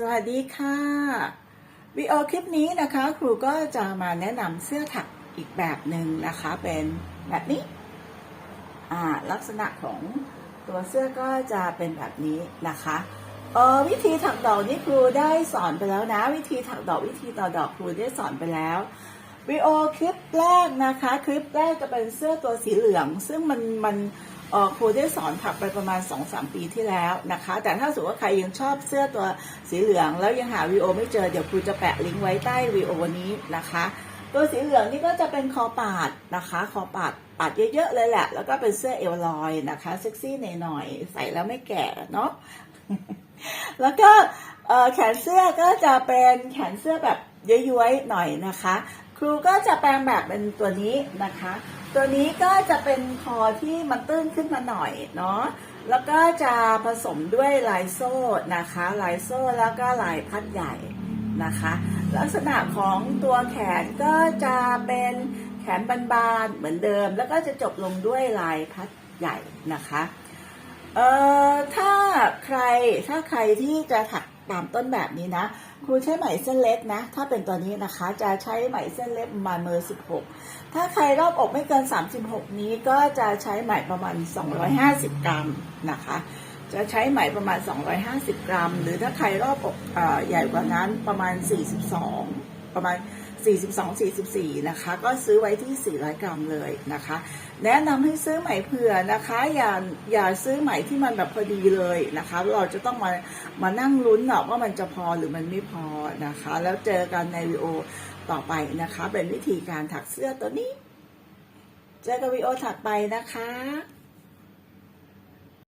สวัสดีค่ะวิดีโอคลิปนี้นะคะ ครูก็จะมาแนะนำเสื้อถักอีกแบบหนึ่งนะคะ เป็นแบบนี้อ่าลักษณะของตัวเสื้อก็จะเป็นแบบนี้นะคะเออวิธีถักดอกนี่ครูได้สอนไปแล้วนะ วิธีถักดอกวิธีต่อดอกครูได้สอนไปแล้ววิดีโอคลิปแรกนะคะ คลิปแรกจะเป็นเสื้อตัวสีเหลือง ซึ่งมันมัน ครูได้สอนถักไปประมาณ 2-3 ปีที่แล้วนะคะ แต่ถ้าสมมติว่าใครยังชอบเสื้อตัวสีเหลือง แล้วยังหาวีโอไม่เจอเดี๋ยวครูจะแปะลิงก์ไว้ใต้วีโอนี้นะคะ ตัวสีเหลืองนี่ก็จะเป็นคอปาดนะคะคอปาดปาดเยอะๆเลยแหละ แล้วก็เป็นเสื้อเอวลอยนะคะเซ็กซี่หน่อยๆใส่แล้วไม่แก่เนาะแล้วก็แขนเสื้อก็จะเป็นแขนเสื้อแบบย้วยๆหน่อยนะคะ ครูก็จะแปลงแบบเป็นตัวนี้นะคะ ตัวนี้ก็จะเป็นคอที่มันตื้นขึ้นมาหน่อยเนาะแล้วก็จะผสมด้วยลายโซ่นะคะลายโซ่แล้วก็ลายพัดใหญ่นะคะ ลักษณะของตัวแขนก็จะเป็นแขนบานๆเหมือนเดิม แล้วก็จะจบลงด้วยลายพัดใหญ่นะคะ เอ่อถ้าใครถ้าใครที่จะถักตามต้นแบบนี้นะ ครูใช้ไหมเส้นเล็กนะ ถ้าเป็นตัวนี้นะคะจะใช้ไหมเส้นเล็กประมาณเมอร์16 ถ้าใครรอบอกไม่เกิน 36 นี้ก็จะใช้ไหมประมาณ 250 กรัมนะคะ จะใช้ไหมประมาณ 250 กรัม หรือถ้าใครรอบอกอใหญ่กว่านั้นประมาณ 42 ประมาณ 42-44 นะคะ ก็ซื้อไว้ที่ 400 กรัมเลยนะคะ แนะนำให้ซื้อไหมเผื่อนะคะ อย่าอย่าซื้อไหมที่มันแบบพอดีเลยนะคะ เราจะต้องมามานั่งลุ้นเนาะว่ามันจะพอหรือมันไม่พอนะคะ แล้วเจอกันในวิดีโอต่อไปนะคะ เป็นวิธีการถักเสื้อตัวนี้ เจอกันวิดีโอถัดไปนะคะ